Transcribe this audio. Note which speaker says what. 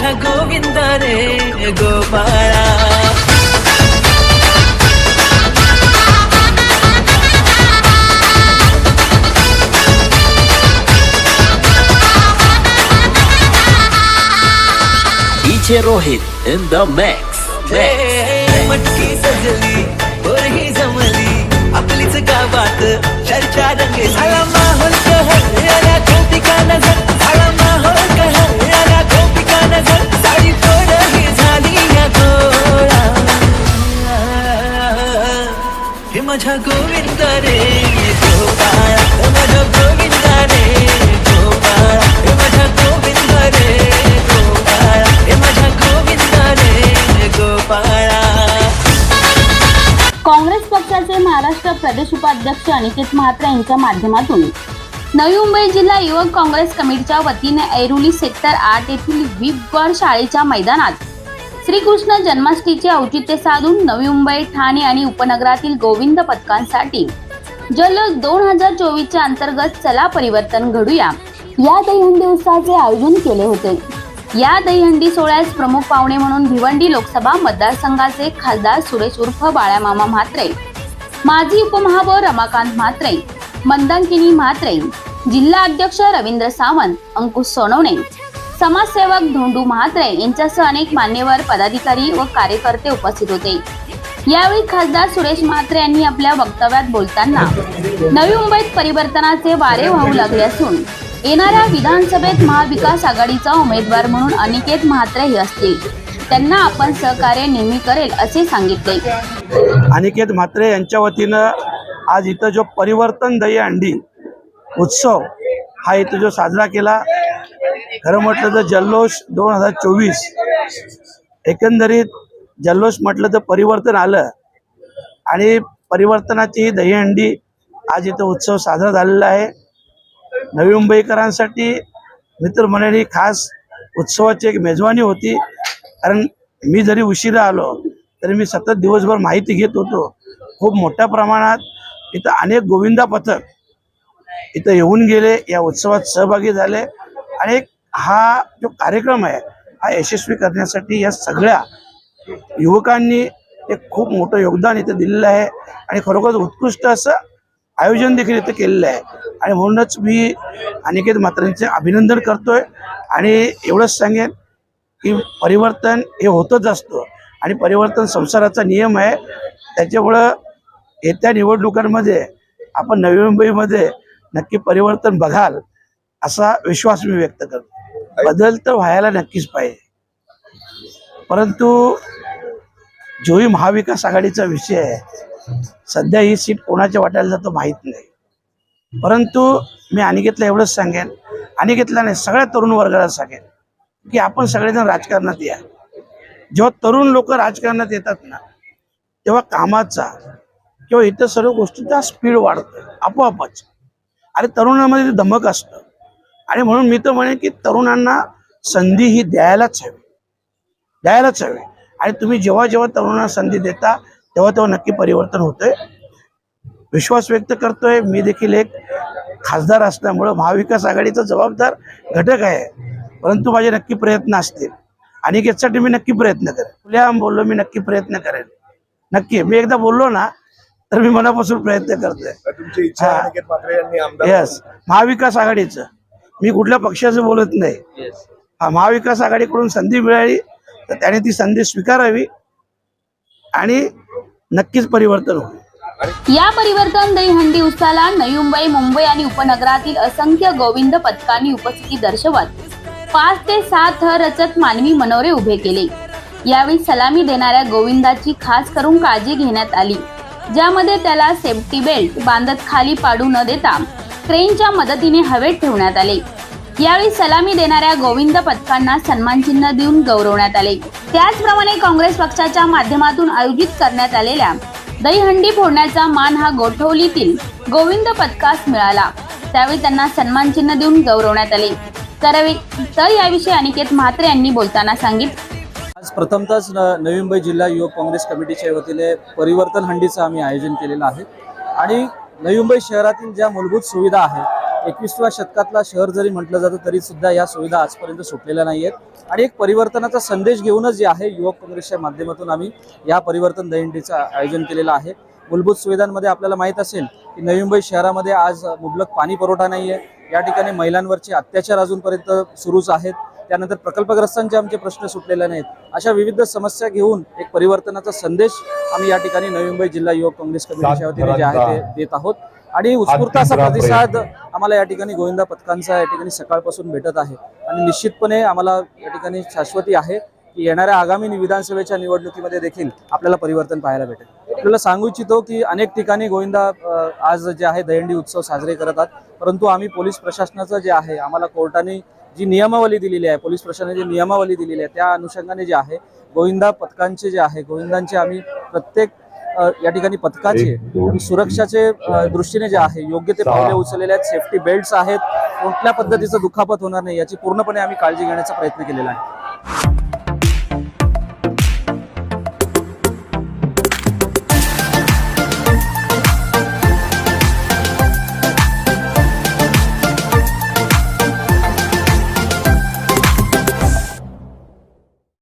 Speaker 1: माझ्या गोविंद रे Gopala
Speaker 2: in the mix. mix.
Speaker 1: मटकी सजली पोरही जमली आपलीच गावात चर्चा रंगे झाला
Speaker 3: काँग्रेस पक्षाचे महाराष्ट्र प्रदेश उपाध्यक्ष अनिकेत म्हात्रे यांच्या माध्यमातून. नवी मुंबई जिल्हा युवक काँग्रेस कमिटीच्या वतीने ऐरोली सेक्टर आठ येथील विपगड शाळेच्या मैदानात श्रीकृष्ण जन्माष्टमीचे औचित्य साधून नवी मुंबई ठाणे आणि उपनगरातील गोविंद पथकांसाठी जल दोन हजार चोवीसच्या अंतर्गत चला परिवर्तन घडूया. या दहीहंडी दिवसाचे आयोजन केले होते. या दहीहंडी सोहळ्यास प्रमुख पाहुणे म्हणून भिवंडी लोकसभा मतदारसंघाचे खासदार सुरेश उर्फ बाळामामा म्हात्रे माजी उपमहापौर रमाकांत म्हात्रे मंदांकिनी म्हात्रे जिल्हा अध्यक्ष रवींद्र सावंत अंकुश सोनवणे समाजसेवक धोंडू म्हात्रे यांच्यासह अनेक मान्यवर पदाधिकारी व कार्यकर्ते उपस्थित होते. यावेळी खासदार सुरेश म्हात्रे यांनी आपल्या वक्तव्यात बोलताना नवी मुंबईत परिवर्तनाचे वारे वाहू लागले असून येणाऱ्या विधानसभेत महाविकास आघाडीचा उमेदवार म्हणून अनिकेत म्हात्रेही असतील. त्यांना आपण सहकार्य नेहमी करेल असे सांगितले.
Speaker 4: अनिकेत म्हात्रे यांच्या वतीनं आज इथं जो परिवर्तन दही अंडी उत्सव हा इथं जो साजरा केला खरं म्हटलं तर जल्लोष दोन हजार चोवीस एकंदरीत जल्लोष म्हटलं तर परिवर्तन आलं आणि परिवर्तनाची दहीहंडी आज इथं उत्सव साजरा झालेला आहे. नवी मुंबईकरांसाठी मित्रमंडळी खास उत्सवाची एक मेजवानी होती. कारण मी जरी उशिरा आलो तरी मी सतत दिवसभर माहिती घेत होतो. खूप मोठ्या प्रमाणात इथं अनेक गोविंदा पथक इथं येऊन गेले या उत्सवात सहभागी झाले. आणि हा जो कार्यक्रम आहे हा यशस्वी करण्यासाठी या सगळ्या युवकांनी एक खूप मोठं योगदान इथं दिलेलं आहे. आणि खरोखर उत्कृष्ट असं आयोजन देखील इथं केलेलं आहे. आणि म्हणूनच मी अनिकेत मात्रांचे अभिनंदन करतोय. आणि एवढंच सांगेन की परिवर्तन हे होतच असतं. आणि परिवर्तन संसाराचा नियम आहे. त्याच्यामुळं येत्या निवडणुकांमध्ये आपण नवी मुंबईमध्ये नक्की परिवर्तन बघाल असा विश्वास मी व्यक्त करतो. बदल तर व्हायला नक्कीच पाहिजे. परंतु जोही महाविकास आघाडीचा विषय आहे. सध्या ही सीट कोणाच्या वाटायला जातो माहीत नाही. परंतु मी अनिकेतला एवढंच सांगेन. अनिकेतला नाही सगळ्या तरुण वर्गाला सांगेन की आपण सगळेजण राजकारणात या. जेव्हा तरुण लोक राजकारणात येतात ना तेव्हा कामाचा किंवा इतर सर्व गोष्टींचा स्पीड वाढतो आपोआपच. आणि तरुणामध्ये ते धमक असतं. आणि म्हणून मी तर म्हणेन की तरुणांना संधी ही द्यायलाच हवी. द्यायलाच हवी. आणि तुम्ही जेव्हा जेव्हा तरुणांना संधी देता तेव्हा तेव्हा नक्की परिवर्तन होतंय. विश्वास व्यक्त करतोय. मी देखील एक खासदार असल्यामुळं महाविकास आघाडीचा जबाबदार घटक आहे. परंतु माझे नक्की प्रयत्न असतील. आणि याच्यासाठी मी नक्की प्रयत्न करेन. खुल्या बोललो मी नक्की प्रयत्न करेन. नक्की. मी एकदा बोललो ना तर मी मनापासून प्रयत्न करतोय.
Speaker 5: तुमची इच्छा
Speaker 4: हा.
Speaker 5: आहे अनिकेत म्हात्रे यांनी आमदार
Speaker 4: येस महाविकास आघाडीचं. मी कुठल्या पक्षाचं बोलत नाही. हा महाविकास आघाडीकडून संधी मिळाली तर त्याने ती संधी स्वीकारावी. आणि नक्कीच परिवर्तन होईल.
Speaker 3: या परिवर्तन दहीहंडी उत्साहाला नवी मुंबई मुंबई आणि उपनगरातील असंख्य गोविंद पथकांनी उपस्थिती दर्शवत पाच ते सात थर रचत मानवी मनोरे उभे केले. यावेळी सलामी देणाऱ्या गोविंदाची खास करून काळजी घेण्यात आली ज्यामध्ये त्याला सेफ्टी बेल्ट बांधत खाली पाडू न देता क्रेनच्या मदतीने हवेत ठेवण्यात आले. यावेळी सलामी देणाऱ्या गोविंद पथकांना सन्मानचिन्ह देऊन गौरवण्यात आले. त्याचप्रमाणे काँग्रेस पक्षाच्या माध्यमातून आयोजित करण्यात आलेल्या दहीहंडी फोडण्याचा मान हा गोठवलीतील गोविंद पथकास मिळाला. त्यावेळी त्यांना सन्मानचिन्ह देऊन गौरवण्यात आले. तर तर याविषयी अनिकेत म्हात्रे यांनी बोलताना सांगितले.
Speaker 6: आज प्रथमतःच नवी मुंबई जिल्हा युवक काँग्रेस कमिटीच्या वतीने परिवर्तन हंडीचं आम्ही आयोजन केलेलं आहे. आणि नवी मुंबई शहरातील ज्या मूलभूत सुविधा आहेत एकविसव्या शतकातला शहर जरी म्हटलं जातं तरी सुद्धा या सुविधा आजपर्यंत सुटलेल्या नाही आहेत आणि एक परिवर्तनाचा संदेश घेऊनच जे आहे युवक काँग्रेसच्या माध्यमातून आम्ही या परिवर्तन दहीहंडीचं आयोजन केलेलं आहे. मूलभूत सुविधांमध्ये आपल्याला माहीत असेल की नवी मुंबई शहरामध्ये आज मुबलक पाणी पुरवठा नाही आहे या ठिकाणी महिलांवरचे अत्याचार अजूनपर्यंत सुरूच आहेत. त्यानंतर प्रकल्पग्रस्तांचे आमचे प्रश्न सुटलेले नाहीत. अशा विविध समस्या घेऊन एक परिवर्तनाचा संदेश आम्ही या ठिकाणी नवी मुंबई जिल्हा युवक काँग्रेस कमिटीच्या वतीने जे आहे ते देत आहोत. आणि उत्स्फूर्त असा प्रतिसाद आम्हाला या ठिकाणी गोविंदा पथकांचा या ठिकाणी सकाळपासून भेटत आहे. आणि निश्चितपणे आम्हाला या ठिकाणी शाश्वती आहे की येणाऱ्या आगामी विधानसभेच्या निवडणुकीमध्ये देखील आपल्याला परिवर्तन पाहायला भेटेल. आपल्याला सांगू इच्छितो की अनेक ठिकाणी गोविंदा आज जे आहे दहीहंडी उत्सव साजरे करतात परंतु आम्ही पोलीस प्रशासनाचं जे आहे आम्हाला कोर्टाने जी नियमावली दिलेली आहे पोलीस प्रशासनाने जी नियमावली दिलेली आहे त्या अनुषंगाने जे आहे गोविंदा पथकांचे जे आहे गोविंदांचे आम्ही प्रत्येक या ठिकाणी पथकाचे आणि सुरक्षाचे दृष्टीने जे आहे योग्य ते पावले उचललेले आहेत सेफ्टी बेल्ट्स आहेत. कुठल्या पद्धतीचं दुखापत होणार नाही याची पूर्णपणे आम्ही काळजी घेण्याचा प्रयत्न केलेला आहे.